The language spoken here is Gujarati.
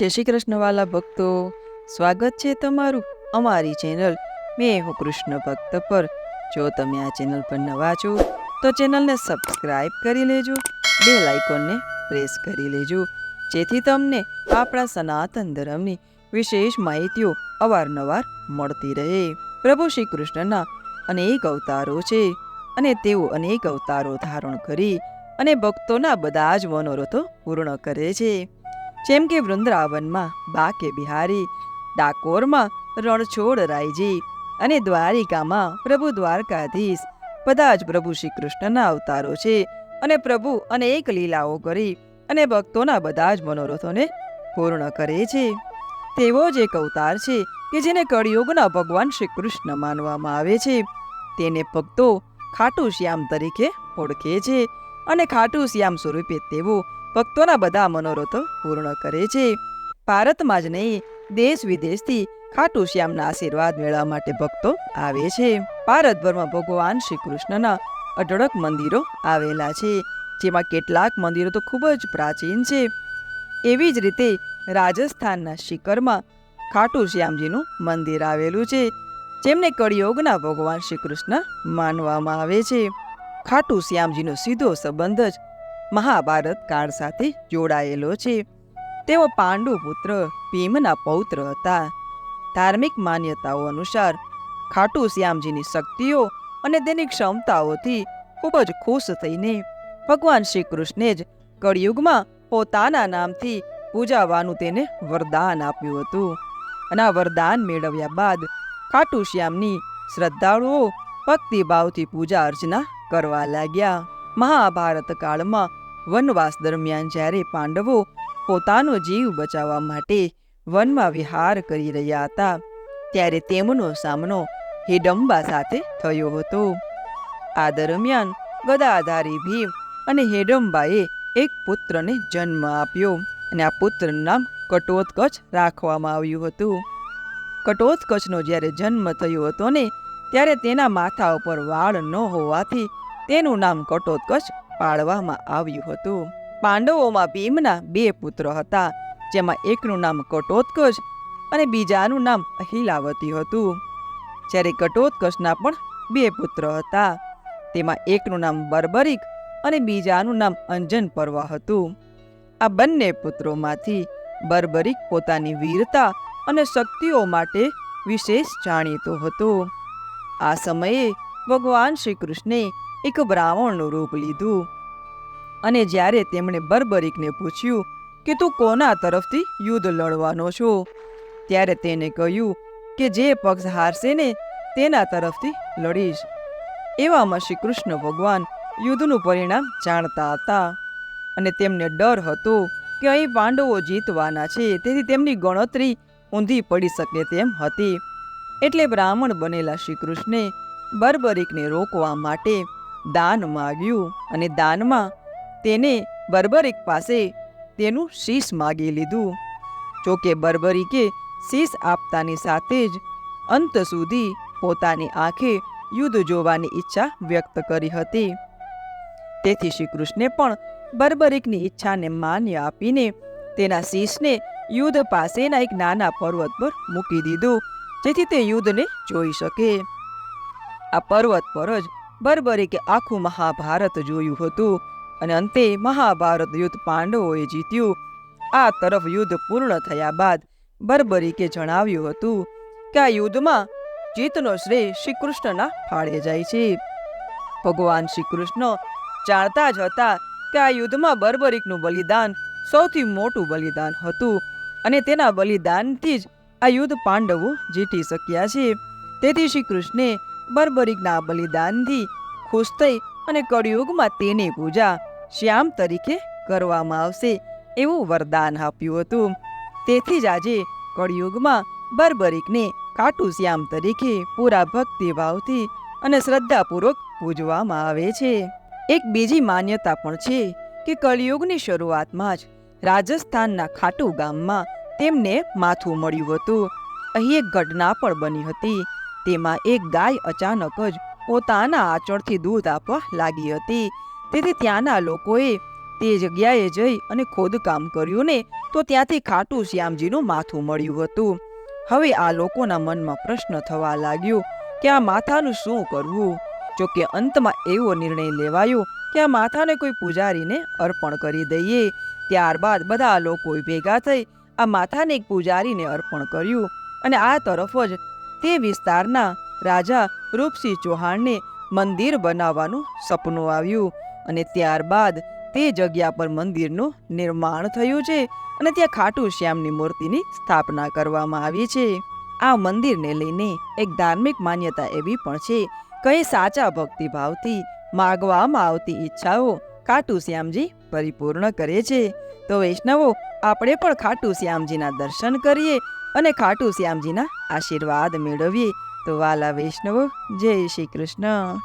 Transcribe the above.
જય શ્રી કૃષ્ણવાલા ભક્તો. સ્વાગત છે તમારું અમારી ચેનલ મેં હું કૃષ્ણ ભક્ત પર. જો તમે આ ચેનલ પર નવા છો, તો ચેનલને સબસ્ક્રાઇબ કરી લેજો, બે લાઇકોનને પ્રેસ કરી લેજો, જેથી તમને આપણા સનાતન ધર્મની વિશેષ માહિતીઓ અવારનવાર મળતી રહે. પ્રભુ શ્રી કૃષ્ણના અનેક અવતારો છે, અને તેઓ અનેક અવતારો ધારણ કરી અને ભક્તોના બધા જ મનોરથો પૂર્ણ કરે છે. જેમ કે વૃંદાવનમાં બાકે બિહારી, ડાકોરમાં રણછોડ રાયજી અને દ્વારિકામાં પ્રભુ દ્વારકાધીશ. બધા જ પ્રભુ શ્રી કૃષ્ણના અવતારો છે અને પ્રભુ અનેક લીલાઓ કરી અને ભક્તોના બધા જ મનોરથોને પૂર્ણ કરે છે. તેવો જ એક અવતાર છે કે જેને કળિયુગના ભગવાન શ્રી કૃષ્ણ માનવામાં આવે છે. તેને ભક્તો ખાટુ શ્યામ તરીકે ઓળખે છે અને ખાટુ શ્યામ સ્વરૂપે તેઓ ભક્તોના બધા મનોરથો પૂર્ણ કરે છે. ભારતમાં જ નહીં, દેશ વિદેશથી ખાટુ શ્યામના આશીર્વાદ મેળવવા માટે ભક્તો આવે છે. ભારતભરમાં ભગવાન શ્રી કૃષ્ણના અઢળક મંદિરો આવેલા છે, જેમાં કેટલાક મંદિરો તો ખૂબ જ પ્રાચીન છે. એવી જ રીતે રાજસ્થાનના શિખરમાં ખાટુ શ્યામજીનું મંદિર આવેલું છે, જેમને કળિયોગના ભગવાન શ્રી કૃષ્ણ માનવામાં આવે છે. ખાટુ શ્યામજીનો સીધો સંબંધ જ મહાભારત કાળ સાથે જોડાયેલો છે. તેઓ પાંડુ પુત્ર, ભીમના પૌત્ર હતા. ધાર્મિક માન્યતાઓ અનુસાર ખાટુ શ્યામજીની શક્તિઓ અને તેની ક્ષમતાઓથી ખૂબ જ ખુશ થઈને ભગવાન શ્રી કૃષ્ણે જ કળિયુગમાં પોતાના નામથી પૂજાવાનું તેને વરદાન આપ્યું હતું અને આ વરદાન મેળવ્યા બાદ ખાટુ શ્યામની શ્રદ્ધાળુઓ ભક્તિભાવથી પૂજા અર્ચના કરવા લાગ્યા. મહાભારત કાળમાં વનવાસ દરમિયાન જ્યારે પાંડવો પોતાનો જીવ બચાવવા માટે વનમાં વિહાર કરી રહ્યા હતા, ત્યારે તેમનો સામનો હિડમ્બા સાથે થયો હતો. આ દરમિયાન ગદાધારી ભીમ અને હેડમ્બાએ એક પુત્રને જન્મ આપ્યો અને આ પુત્રનું નામ કટોત્કચ રાખવામાં આવ્યું હતું. કટોત્કચનો જ્યારે જન્મ થયો હતો ને, ત્યારે તેના માથા ઉપર વાળ ન હોવાથી તેનું નામ કટોત્કચ પાડવામાં આવ્યું હતું. પાંડવોમાં ભીમના બે પુત્ર હતા, જેમાં એકનું નામ કટોત્કચ અને બીજાનું નામ અહિલાવતી હતું. જ્યારે કટોત્કચના પણ બે પુત્ર હતા, તેમાં એકનું નામ બર્બરિક અને બીજાનું નામ અંજન પર્વ હતું. આ બંને પુત્રોમાંથી બર્બરિક પોતાની વીરતા અને શક્તિઓ માટે વિશેષ જાણીતો હતો. આ સમયે ભગવાન શ્રી કૃષ્ણે એક બ્રાહ્મણનું રૂપ લીધું. અને જ્યારે તેમણે બર્બરિકને પૂછ્યું કે તું કોના તરફથી યુદ્ધ લડવાનો છો, ત્યારે તેને કહ્યું કે જે પક્ષ હારશે ને તેના તરફથી લડીશ. એવામાં શ્રી કૃષ્ણ ભગવાન યુદ્ધનું પરિણામ જાણતા હતા અને તેમને ડર હતો કે અહીં પાંડવો જીતવાના છે, તેથી તેમની ગણતરી ઊંધી પડી શકે તેમ હતી. એટલે બ્રાહ્મણ બનેલા શ્રી કૃષ્ણે બર્બરિકને રોકવા માટે દાન માગ્યું અને દાનમાં તેને બર્બરિક પાસે તેનું શીશ માગી લીધું. જોકે બર્બરિકે શીશ આપતાની સાથે જ અંત સુધી પોતાની આંખે યુદ્ધ જોવાની ઈચ્છા વ્યક્ત કરી હતી. તેથી શ્રી કૃષ્ણે પણ બર્બરિકની ઈચ્છાને માન્ય આપીને તેના શીશને યુદ્ધ પાસેના એક નાના પર્વત પર મૂકી દીધું, જેથી તે યુદ્ધને જોઈ શકે. આ પર્વત પર જ બર્બરિકે આખું મહાભારત જોયું હતું અને અંતે મહાભારત યુદ્ધ પાંડવોએ જીત્યું. આ તરફ યુદ્ધ પૂર્ણ થયા બાદ બર્બરિકે જણાવ્યું હતું કે આ યુદ્ધમાં જીતનો શ્રેય શ્રી કૃષ્ણના ફાળે જાય છે. ભગવાન શ્રી કૃષ્ણ જાણતા જ હતા કે આ યુદ્ધમાં બર્બરિકનું બલિદાન સૌથી મોટું બલિદાન હતું અને તેના બલિદાનથી જ આ યુદ્ધ પાંડવો જીતી શક્યા છે. તેથી શ્રી કૃષ્ણે બર્બરિકના બલિદાનથી ખુશ થઈ અને કળિયુગમાં તેની પૂજા શ્યામ તરીકે કરવામાં આવશે એવું વરદાન આપ્યું હતું. તેથી જ આજે કળિયુગમાં બર્બરિકને કાટુ શ્યામ તરીકે પૂરા ભક્તિભાવથી અને શ્રદ્ધાપૂર્વક પૂજવામાં આવે છે. એક બીજી માન્યતા પણ છે કે કળિયુગની શરૂઆતમાં જ રાજસ્થાનના ખાટુ ગામમાં તેમને માથું મળ્યું હતું. અહીં એક ઘટના પણ બની હતી. તેમાં એક ગાય અચાનક જ પોતાના આંચળથી દૂધ આપવા લાગી હતી. તેથી ત્યાંના લોકોએ તે જગ્યાએ જઈ અને ખોદકામ કર્યું ને તો ત્યાંથી ખાટુ શ્યામજીનું માથું મળ્યું હતું. હવે આ લોકોના મનમાં પ્રશ્ન થવા લાગ્યો કે આ માથાનું શું કરવું? જો કે અંતમાં એવો નિર્ણય લેવાયો કે આ માથાને કોઈ પૂજારીને અર્પણ કરી દઈએ. ત્યારબાદ બધા લોકો ભેગા થઈ આ માથાને એક પૂજારીને અર્પણ કર્યું અને આ તરફ જ તે વિસ્તારના રાજા રૂપસિંહ ચૌહાણને મંદિર બનાવવાનું સપનું આવ્યું અને ત્યારબાદ તે જગ્યા પર મંદિરનું નિર્માણ થયું છે અને ત્યાં ખાટુ શ્યામની મૂર્તિની સ્થાપના કરવામાં આવી છે. આ મંદિરને લઈને એક ધાર્મિક માન્યતા એવી પણ છે કે સાચા ભક્તિભાવથી માગવામાં આવતી ઈચ્છાઓ ખાટુ શ્યામજી પરિપૂર્ણ કરે છે. તો વૈષ્ણવો, આપણે પણ ખાટુ શ્યામજીના દર્શન કરીએ અને ખાટુ શ્યામજીના આશીર્વાદ મેળવીએ. તો વાલા વૈષ્ણવો જય શ્રી કૃષ્ણ.